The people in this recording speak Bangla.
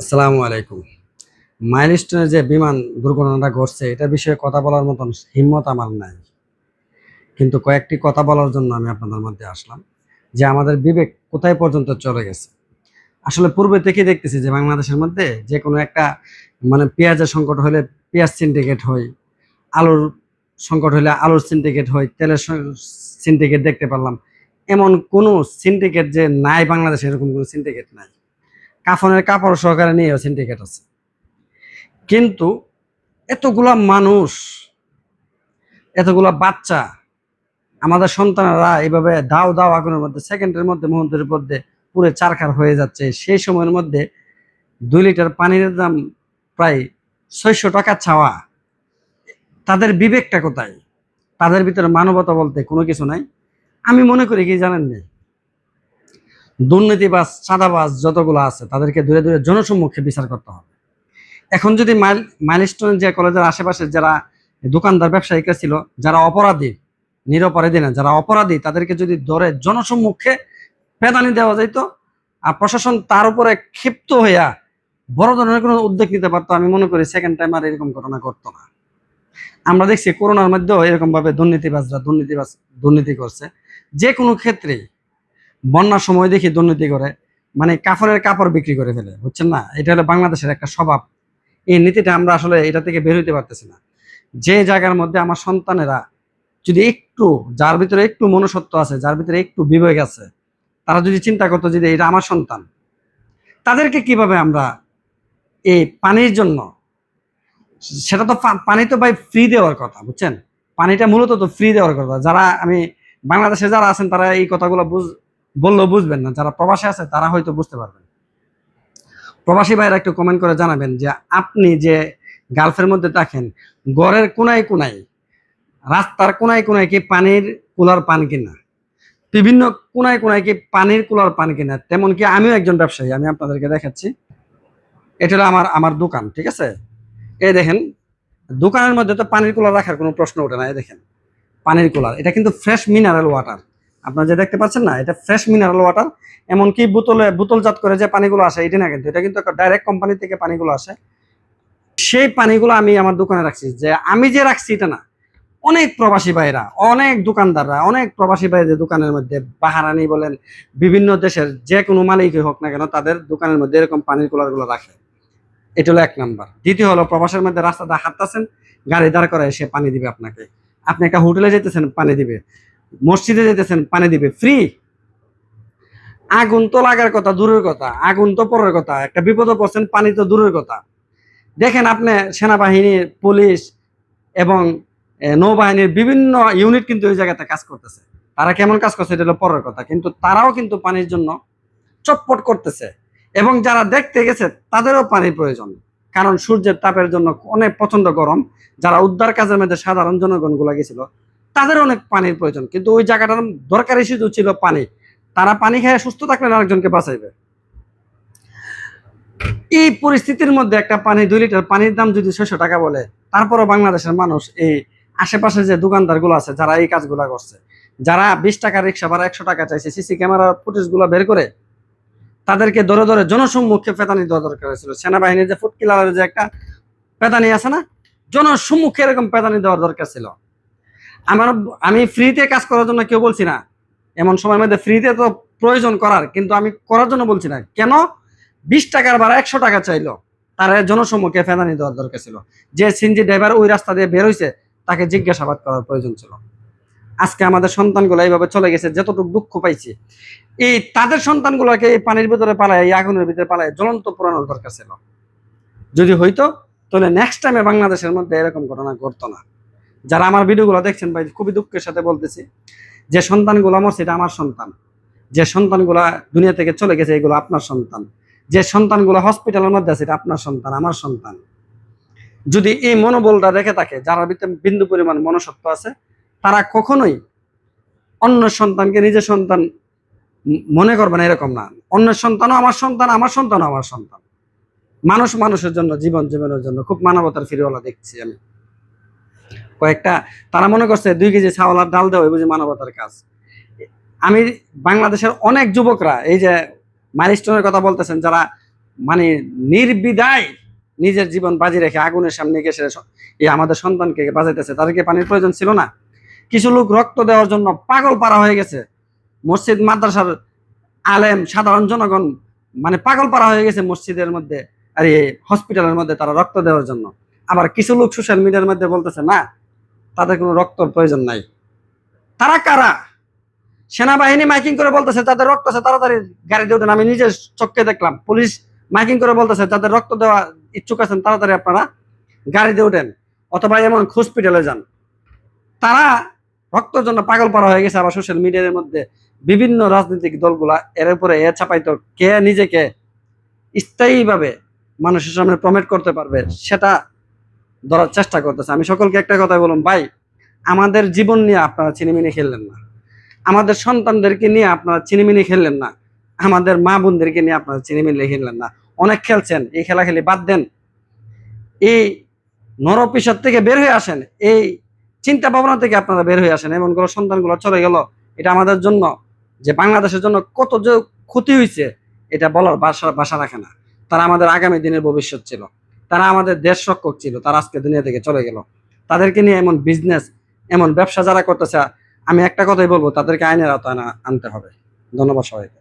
আসসালামু আলাইকুম। মাইলস্টোনের যে বিমান দুর্ঘটনাটা ঘটছে, এটা বিষয়ে কথা বলার মতন হিম্মত আমার নাই। কিন্তু কয়েকটি কথা বলার জন্য আমি আপনাদের মধ্যে আসলাম যে আমাদের বিবেক কোথায় পর্যন্ত চলে গেছে। আসলে পূর্বে থেকে দেখতেছি যে বাংলাদেশের মধ্যে যে কোনো একটা মানে পেঁয়াজের সংকট হলে পেঁয়াজ সিন্ডিকেট হয়, আলুর সংকট হলে আলুর সিন্ডিকেট হয়, তেলের সিন্ডিকেট দেখতে পারলাম। এমন কোনো সিন্ডিকেট যে নাই বাংলাদেশে, এরকম কোনো সিন্ডিকেট নাই। কাফনের কাপড় সহকারে নিয়েও সিন্ডিকেট আছে। কিন্তু এতগুলা মানুষ, এতগুলা বাচ্চা, আমাদের সন্তানেরা এইভাবে দাও দাও আগুনের মধ্যে সেকেন্ডের মধ্যে, মুহূর্তের মধ্যে পুরো চারখার হয়ে যাচ্ছে। সেই সময়ের মধ্যে দুই লিটার পানির দাম প্রায় ছয়শো টাকা ছাওয়া। তাদের বিবেকটা কোথায়? তাদের ভিতরে মানবতা বলতে কোনো কিছু নাই। আমি মনে করি কি জানেন না? দুর্নীতিবাজ, চাঁদাবাজ যতগুলো আছে, তাদেরকে দূরে দূরে জনসম্মুখে বিচার করতে হবে। এখন যদি মাইল, মাইলস্টোন যে কলেজের আশেপাশে যারা দোকানদার ব্যবসায়িকরা ছিল, যারা অপরাধী, নিরপরাধী না, যারা অপরাধী, তাদেরকে যদি ধরে জনসম্মুখে পেদানি দেওয়া যাইতো, আর প্রশাসন তার উপরে ক্ষিপ্ত হইয়া বড় ধরনের কোনো উদ্যোগ নিতে পারতো, আমি মনে করি সেকেন্ড টাইম আর এরকম ঘটনা ঘটতো না। আমরা দেখছি করোনার মধ্যেও এরকম ভাবে দুর্নীতিবাজরা দুর্নীতিবাজ, দুর্নীতি করছে। যে কোনো ক্ষেত্রেই বন্যার সময় দেখি দুর্নীতি করে মানে কাপড়ের কাপড় বিক্রি করে ফেলে, বুঝছেন না? এটা হলো বাংলাদেশের একটা স্বভাব। এই নীতিটা আমরা আসলে এটা থেকে বের হইতে পারতেছি না। যে জায়গার মধ্যে আমার সন্তানেরা যদি একটু, যার ভিতরে একটু মনুষ্যত্ব আছে, যার ভিতরে একটু বিবেক আছে, তারা যদি চিন্তা করতো যদি এটা আমার সন্তান, তাদেরকে কীভাবে আমরা এই পানির জন্য, সেটা তো পানি তো ভাই ফ্রি দেওয়ার কথা, বুঝছেন? পানিটা মূলত তো ফ্রি দেওয়ার কথা। যারা আমি বাংলাদেশে যারা আছেন, তারা এই কথাগুলো বুঝ বললেও বুঝবেন না। যারা প্রবাসে আছে, তারা হয়তো বুঝতে পারবেন। প্রবাসী ভাইরা একটু কমেন্ট করে জানাবেন যে, আপনি যে গালফের মধ্যে থাকেন গড়ের কোনায় কোনায়, রাস্তার কোনায় কোনায় কি পানির কুলার পান কিনা? বিভিন্ন কোনায় কোনায় কি পানির কুলার পান কিনা? তেমন কি আমিও একজন ব্যবসায়ী, আমি আপনাদেরকে দেখাচ্ছি। এটা হলো আমার আমার দোকান, ঠিক আছে? এই দেখেন, দোকানের মধ্যে তো পানির কুলার রাখার কোনো প্রশ্ন ওঠে না, এই দেখেন। পানির কুলার, এটা কিন্তু ফ্রেশ মিনারেল ওয়াটার আপনারা যে দেখতে পাচ্ছেন না, এটা ফ্রেশ মিনারেল ওয়াটার এমনকি বোতলে, বোতলজাত করে যে পানিগুলো আসে, এটা না কিন্তু, এটা কিন্তু একটা ডাইরেক্ট কোম্পানি থেকে পানিগুলো আসে। সেই পানিগুলো আমি আমার দোকানে রাখছি, যে আমি যে রাখছি এটা না, অনেক প্রবাসী ভাইরা, অনেক দোকানদাররা, অনেক প্রবাসী ভাইদের দোকানের মধ্যে বাহারানি বলেন, বিভিন্ন দেশের যে কোনো মালিকই হোক না কেন, তাদের দোকানের মধ্যে এরকম পানির কুলারগুলো রাখে। এটা হলো এক নাম্বার। দ্বিতীয় হলো, প্রবাসের মধ্যে রাস্তাটা হাঁটতেছেন, গাড়ি দাঁড় করে সে পানি দিবে আপনাকে। আপনি একটা হোটেলে যেতেছেন, পানি দিবে। মসজিদে যেতেছেন, পানি দিবে ফ্রি আগুন তো লাগার কথা, দূরের কথা, আগুন তো পরের কথা, একটা বিপদে পড়ছেন, পানি তো দূরের কথা। দেখেন আপনি সেনাবাহিনী, পুলিশ এবং নৌবাহিনীর বিভিন্ন ইউনিট কিন্তু ওই জায়গাতে কাজ করতেছে। তারা কেমন কাজ করছে, এটা হলো পরের কথা, কিন্তু তারাও কিন্তু পানির জন্য চটপট করতেছে। এবং যারা দেখতে গেছে, তাদেরও পানির প্রয়োজন। কারণ সূর্যের তাপের জন্য অনেক প্রচণ্ড গরম, যারা উদ্ধার কাজের মধ্যে সাধারণ জনগণগুলো গেছিল তাদের অনেক পানির প্রয়োজন। কিন্তু ওই জায়গাটার দরকারি শুধু ছিল পানি। তারা পানি খেয়ে সুস্থ থাকলে আরেকজনকে বাঁচাইবে। এই পরিস্থিতির মধ্যে একটা পানি, দুই লিটার পানির দাম যদি ছয়শো টাকা বলে, তারপরও বাংলাদেশের মানুষ এই আশেপাশে যে দোকানদারগুলো আছে, যারা এই কাজগুলো করছে, যারা বিশ টাকা রিক্সা ভাড়া একশো টাকা চাইছে, সিসি ক্যামেরার ফুটেজগুলো বের করে, তাদেরকে ধরে ধরে জনসম্মুখে পেতানি দেওয়া দরকার হয়েছিল। সেনাবাহিনীর যে ফুটকিলারের যে একটা পেতানি আছে না, জনসম্মুখে এরকম পেতানি দেওয়ার দরকার ছিল। আমার আমি ফ্রিতে কাজ করার জন্য কেউ বলছি না। এমন সময়ের মধ্যে ফ্রিতে তো প্রয়োজন করার, কিন্তু আমি করার জন্য বলছি না। কেন? বিশ টাকার ভাড়া একশো টাকা চাইলো। তার জনসম্মুখে ফেদানি দেওয়ার দরকার ছিল। যে সিনজি ড্রাইভার ওই রাস্তা দিয়ে বের হয়েছে তাকে জিজ্ঞাসাবাদ করার প্রয়োজন ছিল। আজকে আমাদের সন্তানগুলো এইভাবে চলে গেছে, যতটুকু দুঃখ পাইছি। এই তাদের সন্তানগুলোকে এই পানির ভিতরে পালায়, এই আগুনের ভিতরে পালায় জ্বলন্ত পুরানোর দরকার ছিল। যদি হইতো, তাহলে নেক্সট টাইমে বাংলাদেশের মধ্যে এরকম ঘটনা ঘটতো না। যারা আমার ভিডিওগুলো দেখছেন ভাই, খুবই দুঃখের সাথে বলতেছি, যে সন্তানগুলো মরছে এটা আমার সন্তান। যে সন্তানগুলা দুনিয়া থেকে চলে গেছে, এগুলো আপনার সন্তান। যে সন্তানগুলো হসপিটালের মধ্যে আছে, এটা আপনার সন্তান, আমার সন্তান। যদি এই মনোবলটা রেখে থাকে, যারা বিন্দু পরিমাণ মনসত্ব আছে, তারা কখনোই অন্য সন্তানকে নিজের সন্তান মনে করবে না, এরকম না। অন্য সন্তানও আমার সন্তান, আমার সন্তানও আমার সন্তান। মানুষ মানুষের জন্য, জীবন জীবনের জন্য, খুব মানবতার ফিরেওয়ালা দেখছি আমি। কয়েকটা, তারা মনে করছে দুই কেজি ছাওয়ালার ডাল দেওয়া বুঝি মানবতার কাজ। আমি বাংলাদেশের অনেক যুবকরা এই যে মাইলস্টোনের কথা বলতেছেন, যারা মানে নির্বিদায় নিজের জীবন বাজি রেখে আগুনের সামনে গেছে এই আমাদের সন্তানকে বাজাইতেছে তাদেরকে পানির প্রয়োজন ছিল না। কিছু লোক রক্ত দেওয়ার জন্য পাগল পারা হয়ে গেছে। মসজিদ মাদ্রাসার আলেম, সাধারণ জনগণ মানে পাগল পারা হয়ে গেছে মসজিদের মধ্যে, আর এই হসপিটালের মধ্যে তারা রক্ত দেওয়ার জন্য। আবার কিছু লোক সোশ্যাল মিডিয়ার মধ্যে বলতেছে, না তাদের কোনো রক্ত প্রয়োজন নাই। তারা কারা? সেনাবাহিনী মাইকিং করে বলতেছে, তাদের রক্ত আছে, তাড়াতাড়ি গাড়িতে উঠেন। আমি নিজের চোখকে দেখলাম, পুলিশ মাইকিং করে বলতেছে, তাদের রক্ত দেওয়া ইচ্ছুক আছেন, তাড়াতাড়ি আপনারা গাড়িতে উঠেন, অথবা এমন হসপিটালে যান। তারা রক্তের জন্য পাগল পারা হয়ে গেছে আবার সোশ্যাল মিডিয়ার মধ্যে। বিভিন্ন রাজনৈতিক দলগুলা এর উপরে এ ছাপাইতো কে নিজেকে স্থায়ীভাবে মানুষের সামনে প্রমেট করতে পারবে, সেটা ধরার চেষ্টা করতেছে। আমি সকলকে একটা কথা বলুন ভাই, আমাদের জীবন নিয়ে আপনারা চিনিমিনি খেললেন না। আমাদের সন্তানদেরকে নিয়ে আপনারা চিনিমিনি খেললেন না। আমাদের মা বোনদেরকে নিয়ে আপনারা চিনিমিনি খেললেন না। অনেক খেলছেন, এই খেলা খেলি বাদ দেন। এই নরপিসার থেকে বের হয়ে আসেন, এই চিন্তা ভাবনা থেকে আপনারা বের হয়ে আসেন। এমন করে সন্তানগুলো চলে গেল। এটা আমাদের জন্য যে বাংলাদেশের জন্য কত যে ক্ষতি হয়েছে এটা বলার ভাষা ভাষা রাখে না। তারা আমাদের আগামী দিনের ভবিষ্যৎ ছিল। তারা আমাদের দেশ রক্ষক ছিল, তারা আজকে দুনিয়া থেকে চলে গেল। তাদেরকে নিয়ে এমন বিজনেস এমন ব্যবসা যারা করতেছে, আমি একটা কথাই বলব, তাদেরকে আইনের আওতায় আনা- আনতে হবে। ধন্যবাদ সবাইকে।